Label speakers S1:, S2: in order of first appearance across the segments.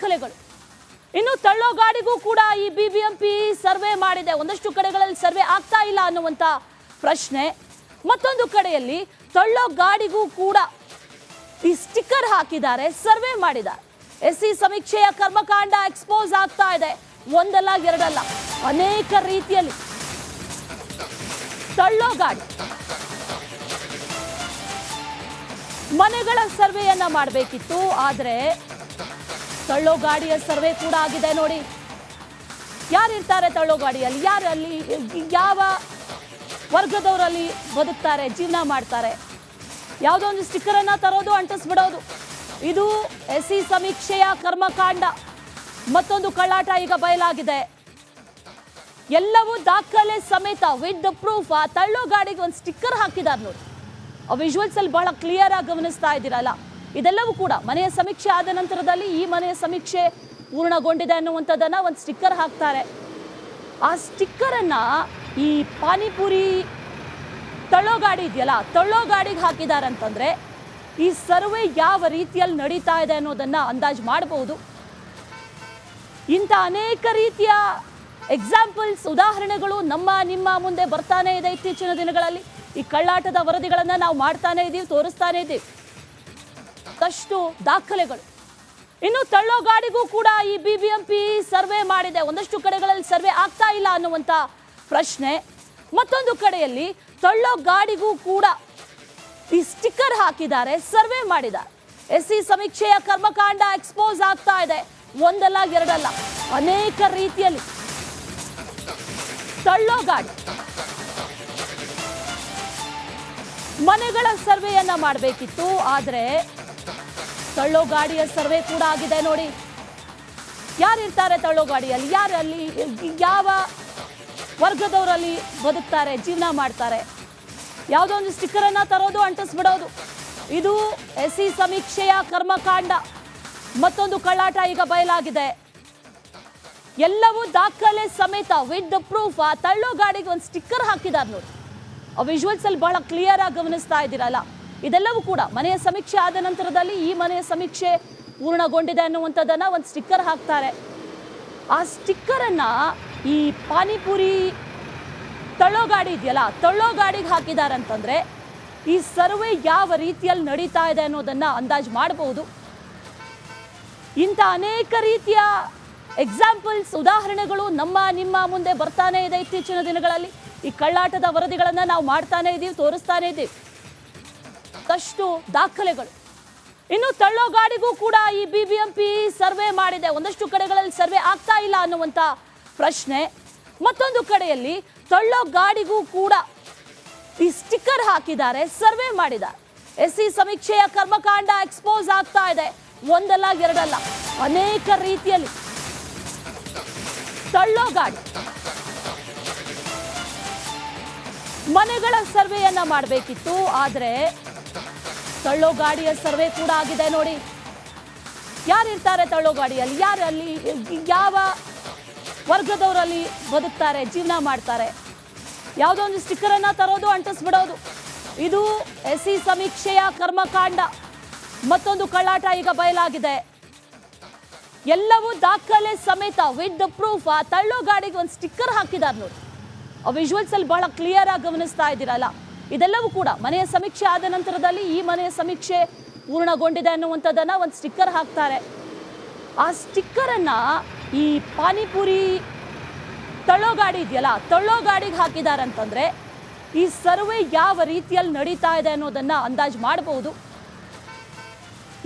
S1: ದಾಖಲೆಗಳು ಇನ್ನು ತಳ್ಳೋ ಗಾಡಿಗೂ ಕೂಡ ಈ ಬಿಬಿಎಂಪಿ ಸರ್ವೆ ಮಾಡಿದೆ. ಒಂದಷ್ಟು ಕಡೆಗಳಲ್ಲಿ ಸರ್ವೆ ಆಗ್ತಾ ಇಲ್ಲ ಅನ್ನುವಂತ ಪ್ರಶ್ನೆ. ಮತ್ತೊಂದು ಕಡೆಯಲ್ಲಿ ತಳ್ಳೋ ಗಾಡಿಗೂ ಕೂಡ ಈ ಸ್ಟಿಕ್ಕರ್ ಹಾಕಿದ್ದಾರೆ, ಸರ್ವೆ ಮಾಡಿದ್ದಾರೆ. ಎಸ್ ಸಿ ಸಮೀಕ್ಷೆಯ ಕರ್ಮಕಾಂಡ ಎಕ್ಸ್ಪೋಸ್ ಆಗ್ತಾ ಇದೆ. ಒಂದಲ್ಲ, ಎರಡಲ್ಲ. ಅನೇಕ ರೀತಿಯಲ್ಲಿ ತಳ್ಳೋ ಗಾಡಿ ಮನೆಗಳ ಸರ್ವೆಯನ್ನ ಮಾಡಬೇಕಿತ್ತು. ಆದ್ರೆ ತಳ್ಳೋ ಗಾಡಿಯ ಸರ್ವೆ ಕೂಡ ಆಗಿದೆ ನೋಡಿ. ಯಾರಿರ್ತಾರೆ ತಳ್ಳೋ ಗಾಡಿಯಲ್ಲಿ? ಯಾರಲ್ಲಿ, ಯಾವ ವರ್ಗದವರಲ್ಲಿ ಬದುಕ್ತಾರೆ, ಜೀವನ ಮಾಡ್ತಾರೆ? ಯಾವುದೋ ಒಂದು ಸ್ಟಿಕ್ಕರನ್ನು ತರೋದು, ಅಂಟಿಸ್ಬಿಡೋದು. ಇದು ಎಸ್ ಸಿ ಸಮೀಕ್ಷೆಯ ಕರ್ಮಕಾಂಡ. ಮತ್ತೊಂದು ಕಳ್ಳಾಟ ಈಗ ಬಯಲಾಗಿದೆ. ಎಲ್ಲವೂ ದಾಖಲೆ ಸಮೇತ ವಿತ್ ದ ಪ್ರೂಫ್, ಆ ತಳ್ಳೋ ಗಾಡಿಗೆ ಒಂದು ಸ್ಟಿಕ್ಕರ್ ಹಾಕಿದ್ದಾರೆ ನೋಡಿ. ಆ ವಿಜುವಲ್ಸ್ ಅಲ್ಲಿ ಬಹಳ ಕ್ಲಿಯರ್ ಆಗಿ ಗಮನಿಸ್ತಾ ಇದ್ದೀರಲ್ಲ. ಇದೆಲ್ಲವೂ ಕೂಡ ಮನೆಯ ಸಮೀಕ್ಷೆ ಆದ ನಂತರದಲ್ಲಿ ಈ ಮನೆಯ ಸಮೀಕ್ಷೆ ಪೂರ್ಣಗೊಂಡಿದೆ ಅನ್ನುವಂಥದ್ದನ್ನು ಒಂದು ಸ್ಟಿಕ್ಕರ್ ಹಾಕ್ತಾರೆ. ಆ ಸ್ಟಿಕ್ಕರನ್ನು ಈ ಪಾನಿಪುರಿ ತಳ್ಳೋ ಗಾಡಿ ಇದೆಯಲ್ಲ ತಳ್ಳೋ ಗಾಡಿಗೆ ಹಾಕಿದ್ದಾರೆ ಅಂತಂದರೆ ಈ ಸರ್ವೆ ಯಾವ ರೀತಿಯಲ್ಲಿ ನಡೀತಾ ಇದೆ ಅನ್ನೋದನ್ನು ಅಂದಾಜು ಮಾಡಬಹುದು ಇಂಥ ಅನೇಕ ರೀತಿಯ ಎಕ್ಸಾಂಪಲ್ಸ್ ಉದಾಹರಣೆಗಳು ನಮ್ಮ ನಿಮ್ಮ ಮುಂದೆ ಬರ್ತಾನೆ ಇದೆ ಇತ್ತೀಚಿನ ದಿನಗಳಲ್ಲಿ. ಈ ಕಳ್ಳಾಟದ ವರದಿಗಳನ್ನು ನಾವು ಮಾಡ್ತಾನೆ ಇದ್ದೀವಿ ತೋರಿಸ್ತಾನೆ ಇದ್ದೀವಿ ಅಷ್ಟು ದಾಖಲೆಗಳು. ಇನ್ನು ತಳ್ಳೋ ಗಾಡಿಗೂ ಕೂಡ ಈ ಬಿಬಿಎಂಪಿ ಸರ್ವೆ ಮಾಡಿದೆ. ಒಂದಷ್ಟು ಕಡೆಗಳಲ್ಲಿ ಸರ್ವೆ ಆಗ್ತಾ ಇಲ್ಲ ಅನ್ನುವಂತ ಪ್ರಶ್ನೆ. ಮತ್ತೊಂದು ಕಡೆಯಲ್ಲಿ ತಳ್ಳೋ ಗಾಡಿಗೂ ಕೂಡ ಈ ಸ್ಟಿಕ್ಕರ್ ಹಾಕಿದ್ದಾರೆ, ಸರ್ವೆ ಮಾಡಿದ್ದಾರೆ. ಎಸ್ ಸಿ ಸಮೀಕ್ಷೆಯ ಕರ್ಮಕಾಂಡ ಎಕ್ಸ್ಪೋಸ್ ಆಗ್ತಾ ಇದೆ. ಒಂದಲ್ಲ, ಎರಡಲ್ಲ. ಅನೇಕ ರೀತಿಯಲ್ಲಿ ತಳ್ಳೋ ಗಾಡಿ. ಮನೆಗಳ ಸರ್ವೆಯನ್ನ ಮಾಡಬೇಕಿತ್ತು. ಆದ್ರೆ ತಳ್ಳೋ ಗಾಡಿಯ ಸರ್ವೆ ಕೂಡ ಆಗಿದೆ ನೋಡಿ. ಯಾರಿರ್ತಾರೆ ತಳ್ಳೋ ಗಾಡಿಯಲ್ಲಿ? ಯಾರಲ್ಲಿ ಯಾವ ವರ್ಗದವರಲ್ಲಿ ಬದುಕ್ತಾರೆ, ಜೀವನ ಮಾಡ್ತಾರೆ? ಯಾವುದೋ ಒಂದು ಸ್ಟಿಕ್ಕರನ್ನು ತರೋದು, ಅಂಟಿಸ್ಬಿಡೋದು. ಇದು ಎಸ್ ಸಿ ಸಮೀಕ್ಷೆಯ ಕರ್ಮಕಾಂಡ. ಮತ್ತೊಂದು ಕಳ್ಳಾಟ ಈಗ ಬಯಲಾಗಿದೆ. ಎಲ್ಲವೂ ದಾಖಲೆ ಸಮೇತ ವಿತ್ ದ ಪ್ರೂಫ್ ಆ ತಳ್ಳೋ ಗಾಡಿಗೆ ಒಂದು ಸ್ಟಿಕ್ಕರ್ ಹಾಕಿದ್ದಾರೆ ನೋಡಿ. ಆ ವಿಜುವಲ್ಸ್ ಅಲ್ಲಿ ಬಹಳ ಕ್ಲಿಯರ್ ಆಗಿ ಗಮನಿಸ್ತಾ ಇದ್ದೀರಲ್ಲ. ಇದೆಲ್ಲವೂ ಕೂಡ ಮನೆಯ ಸಮೀಕ್ಷೆ ಆದ ನಂತರದಲ್ಲಿ ಈ ಮನೆಯ ಸಮೀಕ್ಷೆ ಪೂರ್ಣಗೊಂಡಿದೆ ಅನ್ನುವಂಥದ್ದನ್ನು ಒಂದು ಸ್ಟಿಕ್ಕರ್ ಹಾಕ್ತಾರೆ. ಆ ಸ್ಟಿಕ್ಕರನ್ನು ಈ ಪಾನಿಪುರಿ ತಳ್ಳೋ ಗಾಡಿ ಇದೆಯಲ್ಲ ತಳ್ಳೋ ಗಾಡಿಗೆ ಹಾಕಿದ್ದಾರೆ ಅಂತಂದರೆ ಈ ಸರ್ವೆ ಯಾವ ರೀತಿಯಲ್ಲಿ ನಡೀತಾ ಇದೆ ಅನ್ನೋದನ್ನು ಅಂದಾಜು ಮಾಡಬಹುದು ಇಂಥ ಅನೇಕ ರೀತಿಯ ಎಕ್ಸಾಂಪಲ್ಸ್ ಉದಾಹರಣೆಗಳು ನಮ್ಮ ನಿಮ್ಮ ಮುಂದೆ ಬರ್ತಾನೆ ಇದೆ ಇತ್ತೀಚಿನ ದಿನಗಳಲ್ಲಿ. ಈ ಕಳ್ಳಾಟದ ವರದಿಗಳನ್ನು ನಾವು ಮಾಡ್ತಾನೆ ಇದ್ದೀವಿ ತೋರಿಸ್ತಾನೆ ಇದ್ದೀವಿ ಅಷ್ಟು ದಾಖಲೆಗಳು. ಇನ್ನು ತಳ್ಳೋ ಗಾಡಿಗೂ ಕೂಡ ಈ ಬಿಬಿಎಂಪಿ ಸರ್ವೆ ಮಾಡಿದೆ. ಒಂದಷ್ಟು ಕಡೆಗಳಲ್ಲಿ ಸರ್ವೆ ಆಗ್ತಾ ಇಲ್ಲ ಅನ್ನುವಂತ ಪ್ರಶ್ನೆ. ಮತ್ತೊಂದು ಕಡೆಯಲ್ಲಿ ತಳ್ಳೋ ಗಾಡಿಗೂ ಕೂಡ ಈ ಸ್ಟಿಕ್ಕರ್ ಹಾಕಿದ್ದಾರೆ, ಸರ್ವೆ ಮಾಡಿದ್ದಾರೆ. ಎಸ್ ಸಿ ಸಮೀಕ್ಷೆಯ ಕರ್ಮಕಾಂಡ ಎಕ್ಸ್ಪೋಸ್ ಆಗ್ತಾ ಇದೆ. ಒಂದಲ್ಲ, ಎರಡಲ್ಲ. ಅನೇಕ ರೀತಿಯಲ್ಲಿ ತಳ್ಳೋ ಗಾಡಿ. ಮನೆಗಳ ಸರ್ವೆಯನ್ನ ಮಾಡಬೇಕಿತ್ತು. ಆದ್ರೆ ತಳ್ಳೋ ಗಾಡಿಯ ಸರ್ವೆ ಕೂಡ ಆಗಿದೆ ನೋಡಿ. ಯಾರಿರ್ತಾರೆ ತಳ್ಳೋ ಗಾಡಿಯಲ್ಲಿ? ಯಾರು ಅಲ್ಲಿ ಯಾವ ವರ್ಗದವರಲ್ಲಿ ಬದುಕ್ತಾರೆ, ಜೀವನ ಮಾಡ್ತಾರೆ? ಯಾವುದೋ ಒಂದು ಸ್ಟಿಕ್ಕರ್ ಅನ್ನ ತರೋದು, ಅಂಟಿಸ್ಬಿಡೋದು. ಇದು ಎಸ್ ಸಮೀಕ್ಷೆಯ ಕರ್ಮಕಾಂಡ. ಮತ್ತೊಂದು ಕಳ್ಳಾಟ ಈಗ ಬಯಲಾಗಿದೆ. ಎಲ್ಲವೂ ದಾಖಲೆ ಸಮೇತ ವಿತ್ ದ ಪ್ರೂಫ್ ಆ ತಳ್ಳೋ ಗಾಡಿಗೆ ಒಂದು ಸ್ಟಿಕ್ಕರ್ ಹಾಕಿದ್ದಾರೆ ನೋಡಿ. ಆ ವಿಜುವಲ್ಸ್ ಅಲ್ಲಿ ಬಹಳ ಕ್ಲಿಯರ್ ಆಗಿ ಗಮನಿಸ್ತಾ ಇದ್ದೀರಲ್ಲ. ಇದೆಲ್ಲವೂ ಕೂಡ ಮನೆಯ ಸಮೀಕ್ಷೆ ಆದ ನಂತರದಲ್ಲಿ ಈ ಮನೆಯ ಸಮೀಕ್ಷೆ ಪೂರ್ಣಗೊಂಡಿದೆ ಅನ್ನುವಂಥದ್ದನ್ನು ಒಂದು ಸ್ಟಿಕ್ಕರ್ ಹಾಕ್ತಾರೆ. ಆ ಸ್ಟಿಕ್ಕರನ್ನು ಈ ಪಾನಿಪುರಿ ತಳ್ಳೋ ಗಾಡಿ ಇದೆಯಲ್ಲ ತಳ್ಳೋ ಗಾಡಿಗೆ ಹಾಕಿದ್ದಾರೆ ಅಂತಂದರೆ ಈ ಸರ್ವೆ ಯಾವ ರೀತಿಯಲ್ಲಿ ನಡೀತಾ ಇದೆ ಅನ್ನೋದನ್ನು ಅಂದಾಜು ಮಾಡಬಹುದು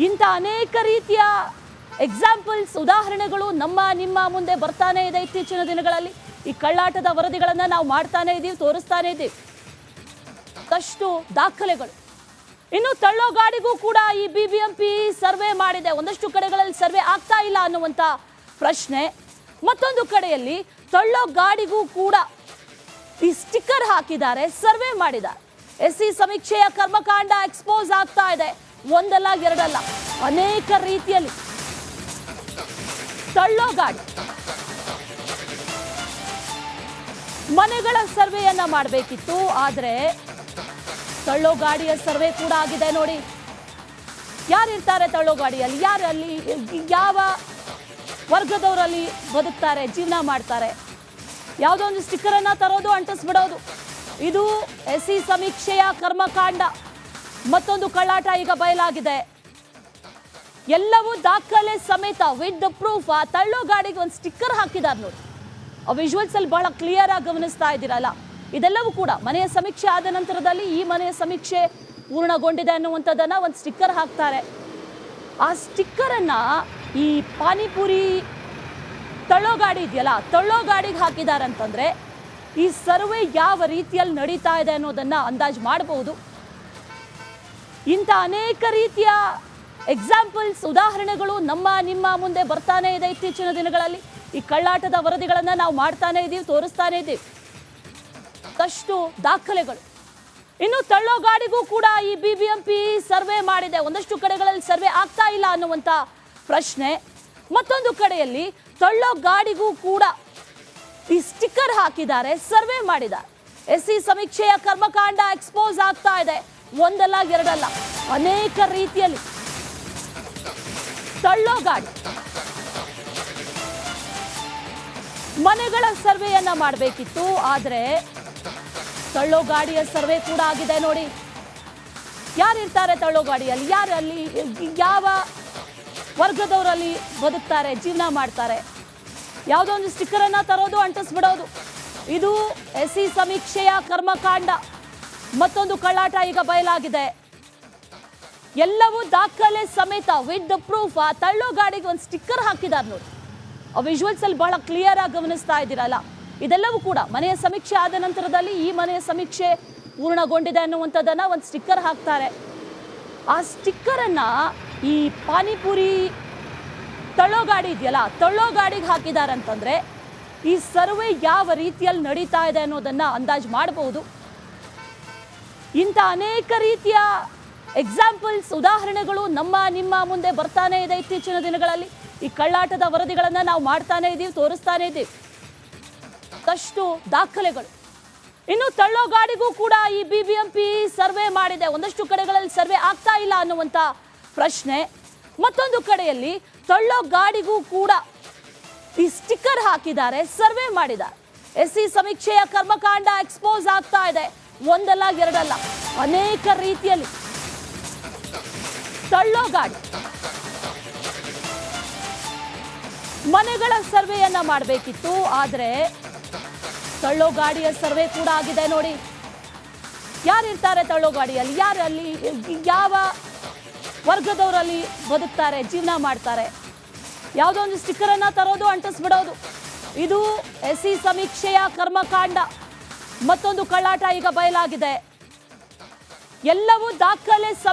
S1: ಇಂಥ ಅನೇಕ ರೀತಿಯ ಎಕ್ಸಾಂಪಲ್ಸ್ ಉದಾಹರಣೆಗಳು ನಮ್ಮ, ನಿಮ್ಮ ಮುಂದೆ ಬರ್ತಾನೆ ಇದೆ ಇತ್ತೀಚಿನ ದಿನಗಳಲ್ಲಿ. ಈ ಕಳ್ಳಾಟದ ವರದಿಗಳನ್ನು ನಾವು ಮಾಡ್ತಾನೆ ಇದ್ದೀವಿ ತೋರಿಸ್ತಾನೆ ಇದ್ದೀವಿ ಅಷ್ಟು ದಾಖಲೆಗಳು. ಇನ್ನು ತಳ್ಳೋ ಗಾಡಿಗೂ ಕೂಡ ಈ ಬಿಬಿಎಂಪಿ ಸರ್ವೆ ಮಾಡಿದೆ. ಒಂದಷ್ಟು ಕಡೆಗಳಲ್ಲಿ ಸರ್ವೆ ಆಗ್ತಾ ಇಲ್ಲ ಅನ್ನುವಂತ ಪ್ರಶ್ನೆ. ಮತ್ತೊಂದು ಕಡೆಯಲ್ಲಿ ತಳ್ಳೋ ಗಾಡಿಗೂ ಕೂಡ ಈ ಸ್ಟಿಕ್ಕರ್ ಹಾಕಿದ್ದಾರೆ, ಸರ್ವೆ ಮಾಡಿದ್ದಾರೆ. ಎಸ್ ಸಿ ಸಮೀಕ್ಷೆಯ ಕರ್ಮಕಾಂಡ ಎಕ್ಸ್ಪೋಸ್ ಆಗ್ತಾ ಇದೆ. ಒಂದಲ್ಲ, ಎರಡಲ್ಲ. ಅನೇಕ ರೀತಿಯಲ್ಲಿ ತಳ್ಳೋ ಗಾಡಿ. ಮನೆಗಳ ಸರ್ವೆಯನ್ನ ಮಾಡಬೇಕಿತ್ತು. ಆದ್ರೆ ತಳ್ಳೋ ಗಾಡಿಯ ಸರ್ವೆ ಕೂಡ ಆಗಿದೆ ನೋಡಿ. ಯಾರಿರ್ತಾರೆ ತಳ್ಳೋ ಗಾಡಿಯಲ್ಲಿ? ಯಾರು ಅಲ್ಲಿ ಯಾವ ವರ್ಗದವರಲ್ಲಿ ಬದುಕ್ತಾರೆ, ಜೀವನ ಮಾಡ್ತಾರೆ? ಯಾವುದೋ ಒಂದು ಸ್ಟಿಕ್ಕರನ್ನು ತರೋದು, ಅಂಟಿಸ್ಬಿಡೋದು. ಇದು ಎಸ್ ಸಿ ಸಮೀಕ್ಷೆಯ ಕರ್ಮಕಾಂಡ. ಮತ್ತೊಂದು ಕಳ್ಳಾಟ ಈಗ ಬಯಲಾಗಿದೆ. ಎಲ್ಲವೂ ದಾಖಲೆ ಸಮೇತ ವಿತ್ ಪ್ರೂಫ್. ಆ ತಳ್ಳೋ ಗಾಡಿಗೆ ಒಂದು ಸ್ಟಿಕ್ಕರ್ ಹಾಕಿದಾರೆ ನೋಡಿ. ಆ ವಿಜುವಲ್ಸ್ ಅಲ್ಲಿ ಬಹಳ ಕ್ಲಿಯರ್ ಆಗಿ ಗಮನಿಸ್ತಾ ಇದ್ದೀರಲ್ಲ. ಇದೆಲ್ಲವೂ ಕೂಡ ಮನೆಯ ಸಮೀಕ್ಷೆ ಆದ ನಂತರದಲ್ಲಿ ಈ ಮನೆಯ ಸಮೀಕ್ಷೆ ಪೂರ್ಣಗೊಂಡಿದೆ ಅನ್ನುವಂಥದ್ದನ್ನ ಒಂದು ಸ್ಟಿಕ್ಕರ್ ಹಾಕ್ತಾರೆ. ಆ ಸ್ಟಿಕ್ಕರನ್ನು ಈ ಪಾನಿಪುರಿ ತಳ್ಳೋ ಗಾಡಿ ಇದೆಯಲ್ಲ ತಳ್ಳೋ ಗಾಡಿಗೆ ಹಾಕಿದ್ದಾರೆ ಅಂತಂದ್ರೆ ಈ ಸರ್ವೆ ಯಾವ ರೀತಿಯಲ್ಲಿ ನಡೀತಾ ಇದೆ ಅನ್ನೋದನ್ನ ಅಂದಾಜು ಮಾಡಬಹುದು ಇಂಥ ಅನೇಕ ರೀತಿಯ ಎಕ್ಸಾಂಪಲ್ಸ್ ಉದಾಹರಣೆಗಳು ನಮ್ಮ ನಿಮ್ಮ ಮುಂದೆ ಬರ್ತಾನೆ ಇದೆ ಇತ್ತೀಚಿನ ದಿನಗಳಲ್ಲಿ. ಈ ಕಳ್ಳಾಟದ ವರದಿಗಳನ್ನು ನಾವು ಮಾಡ್ತಾನೆ ಇದ್ದೀವಿ ತೋರಿಸ್ತಾನೆ ಇದ್ದೀವಿ ಅಷ್ಟು ದಾಖಲೆಗಳು. ಇನ್ನು ತಳ್ಳೋ ಗಾಡಿಗೂ ಕೂಡ ಈ B B M P survey ಮಾಡಿದೆ. ಒಂದಷ್ಟು ಕಡೆಗಳಲ್ಲಿ ಸರ್ವೆ ಆಗ್ತಾ ಇಲ್ಲ ಅನ್ನುವಂಥ ಪ್ರಶ್ನೆ. ಮತ್ತೊಂದು ಕಡೆಯಲ್ಲಿ ತಳ್ಳೋ ಗಾಡಿಗೂ ಕೂಡ ಈ ಸ್ಟಿಕ್ಕರ್ ಹಾಕಿದ್ದಾರೆ, ಸರ್ವೆ ಮಾಡಿದ್ದಾರೆ. ಎಸ್ ಸಿ ಸಮೀಕ್ಷೆಯ ಕರ್ಮಕಾಂಡ ಎಕ್ಸ್ಪೋಸ್ ಆಗ್ತಾ ಇದೆ. ಒಂದಲ್ಲ, ಎರಡಲ್ಲ. ಅನೇಕ ರೀತಿಯಲ್ಲಿ ತಳ್ಳೋ ಗಾಡಿ ಮನೆಗಳ ಸರ್ವೆಯನ್ನ ಮಾಡಬೇಕಿತ್ತು, ಆದರೆ ತಳ್ಳೋ ಗಾಡಿಯ ಸರ್ವೆ ಕೂಡ ಆಗಿದೆ ನೋಡಿ. ಯಾರು ಇರ್ತಾರೆ ತಳ್ಳೋ ಗಾಡಿಯಲ್ಲಿ? ಯಾರು ಅಲ್ಲಿ ಯಾವ ವರ್ಗದವರಲ್ಲಿ ಬದುಕ್ತಾರೆ, ಜೀವನ ಮಾಡ್ತಾರೆ? ಯಾವುದೋ ಒಂದು ಸ್ಟಿಕ್ಕರನ್ನು ತರೋದು, ಅಂಟಿಸ್ಬಿಡೋದು. ಇದು ಎಸ್ ಸಿ ಸಮೀಕ್ಷೆಯ ಕರ್ಮಕಾಂಡ. ಮತ್ತೊಂದು ಕಳ್ಳಾಟ ಈಗ ಬಯಲಾಗಿದೆ. ಎಲ್ಲವೂ ದಾಖಲೆ ಸಮೇತ ವಿತ್ ಪ್ರೂಫ್. ಆ ತಳ್ಳೋ ಗಾಡಿಗೆ ಒಂದು ಸ್ಟಿಕ್ಕರ್ ಹಾಕಿದಾರೆ ನೋಡಿ. ಆ ವಿಜುವಲ್ಸ್ ಅಲ್ಲಿ ಬಹಳ ಕ್ಲಿಯರ್ ಆಗಿ ಗಮನಿಸ್ತಾ ಇದ್ದೀರಲ್ಲ. ಇದೆಲ್ಲವೂ ಕೂಡ ಮನೆಯ ಸಮೀಕ್ಷೆ ಆದ ನಂತರದಲ್ಲಿ ಈ ಮನೆಯ ಸಮೀಕ್ಷೆ ಪೂರ್ಣಗೊಂಡಿದೆ ಅನ್ನುವಂಥದ್ದನ್ನ ಒಂದು ಸ್ಟಿಕ್ಕರ್ ಹಾಕ್ತಾರೆ. ಆ ಸ್ಟಿಕ್ಕರ್ ಅನ್ನ ಈ ಪಾನಿಪುರಿ ತಳ್ಳೋ ಗಾಡಿ ಇದೆಯಲ್ಲ ತಳ್ಳೋ ಗಾಡಿಗೆ ಹಾಕಿದ್ದಾರೆ ಅಂತಂದ್ರೆ ಈ ಸರ್ವೆ ಯಾವ ರೀತಿಯಲ್ಲಿ ನಡೀತಾ ಇದೆ ಅನ್ನೋದನ್ನ ಅಂದಾಜು ಮಾಡಬಹುದು ಇಂಥ ಅನೇಕ ರೀತಿಯ ಎಕ್ಸಾಂಪಲ್ಸ್ ಉದಾಹರಣೆಗಳು ನಮ್ಮ ನಿಮ್ಮ ಮುಂದೆ ಬರ್ತಾನೆ ಇದೆ ಇತ್ತೀಚಿನ ದಿನಗಳಲ್ಲಿ. ಈ ಕಳ್ಳಾಟದ ವರದಿಗಳನ್ನು ನಾವು ಮಾಡ್ತಾನೆ ಇದ್ದೀವಿ ತೋರಿಸ್ತಾನೆ ಇದ್ದೀವಿ ಅಷ್ಟು ದಾಖಲೆಗಳು. ಇನ್ನು ತಳ್ಳೋ ಗಾಡಿಗೂ ಕೂಡ ಈ B B M P survey ಮಾಡಿದೆ. ಒಂದಷ್ಟು ಕಡೆಗಳಲ್ಲಿ ಸರ್ವೆ ಆಗ್ತಾ ಇಲ್ಲ ಅನ್ನುವಂಥ ಪ್ರಶ್ನೆ. ಮತ್ತೊಂದು ಕಡೆಯಲ್ಲಿ ತಳ್ಳೋ ಗಾಡಿಗೂ ಕೂಡ ಈ ಸ್ಟಿಕ್ಕರ್ ಹಾಕಿದ್ದಾರೆ, ಸರ್ವೆ ಮಾಡಿದ್ದಾರೆ. ಎಸ್ ಸಿ ಸಮೀಕ್ಷೆಯ ಕರ್ಮಕಾಂಡ ಎಕ್ಸ್ಪೋಸ್ ಆಗ್ತಾ ಇದೆ. ಒಂದಲ್ಲ, ಎರಡಲ್ಲ. ಅನೇಕ ರೀತಿಯಲ್ಲಿ ತಳ್ಳೋ ಗಾಡಿ ಮನೆಗಳ ಸರ್ವೆಯನ್ನ ಮಾಡಬೇಕಿತ್ತು. ಆದರೆ ತಳ್ಳೋ ಗಾಡಿಯ ಸರ್ವೆ ಕೂಡ ಆಗಿದೆ ನೋಡಿ. ಯಾರಿರ್ತಾರೆ ತಳ್ಳೋ ಗಾಡಿಯಲ್ಲಿ? ಯಾರು ಅಲ್ಲಿ ಯಾವ ವರ್ಗದವರಲ್ಲಿ ಬದುಕ್ತಾರೆ, ಜೀವನ ಮಾಡ್ತಾರೆ? ಯಾವುದೋ ಒಂದು ಸ್ಟಿಕ್ಕರ್ ಅನ್ನ ತರೋದು, ಅಂಟಿಸ್ಬಿಡೋದು. ಇದು ಎಸ್ ಸಮೀಕ್ಷೆಯ ಕರ್ಮಕಾಂಡ. ಮತ್ತೊಂದು ಕಳ್ಳಾಟ ಈಗ ಬಯಲಾಗಿದೆ. ಎಲ್ಲವೂ ದಾಖಲೆ ಸಮೇತ